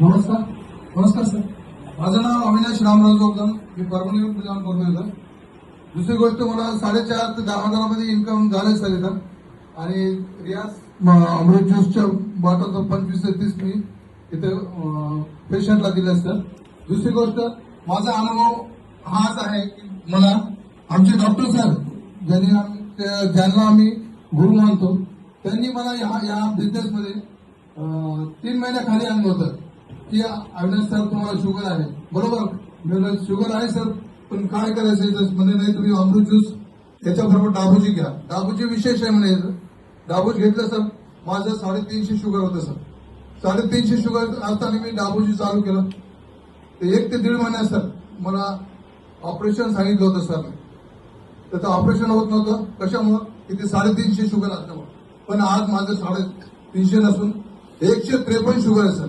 नमस्कार. नमस्कार सर माझं नाव अविनाश रामराव जोगदम मी परभणी मुलाम करून येतो दुसरी गोष्ट मला साडेचार ते दहा हजारामध्ये इन्कम झालंय सर इथं. आणि रियाज अमृत ज्यूसच्या बॉटल पंचवीस ते तीस मी इथे पेशंटला दिले सर दुसरी गोष्ट माझा अनुभव हाच आहे की मला आमचे डॉक्टर सर ज्यांनी त्या- ज्यांना आम्ही गुरु मानतो त्यांनी मला या या बिझनेसमध्ये तीन महिन्याखाली आणलं होतं. की अविनाश सर तुम्हाला शुगर आहे. बरोबर? शुगर आहे सर पण काय करायचं म्हणजे नाही तुम्ही अमृत ज्यूस याच्याबरोबर डाबूजी घ्या. डाबूजी विशेष आहे म्हणे याचं. डाबूज घेतलं सर माझं साडेतीनशे शुगर होतं सर. साडेतीनशे शुगर असताना मी डाबूजी चालू केलं. ते एक ते दीड महिन्यात सर मला ऑपरेशन सांगितलं होतं सर. त्याचं ऑपरेशन होत नव्हतं. कशामुळं? की ते साडेतीनशे शुगर असल्यामुळं. पण आज माझं साडेतीनशे नसून एकशे त्रेपन्न शुगर आहे सर.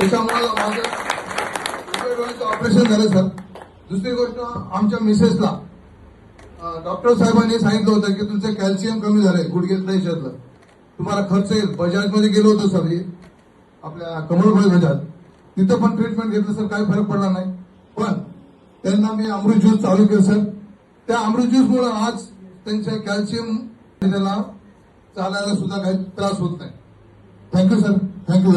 त्याच्यामुळे माझं उजव्या डोळ्याचं ऑपरेशन झालं सर दुसरी गोष्ट आमच्या मिसेसला डॉक्टर साहेबांनी सांगितलं होतं की तुमचं कॅल्शियम कमी झालंय गुडघ्यातल्या याच्यातलं तुम्हाला खर्च येईल. बजाजमध्ये गेलो होतो सर आपल्या कमळगोळी बजाज. तिथं पण ट्रीटमेंट घेतलं सर काही फरक पडला नाही. पण त्यांना मी अमृत ज्यूस चालू केलं सर त्या अमृत ज्यूसमुळे आज त्यांच्या कॅल्शियम त्याला चालायला सुद्धा काही त्रास होत नाही. Thank you sir thank you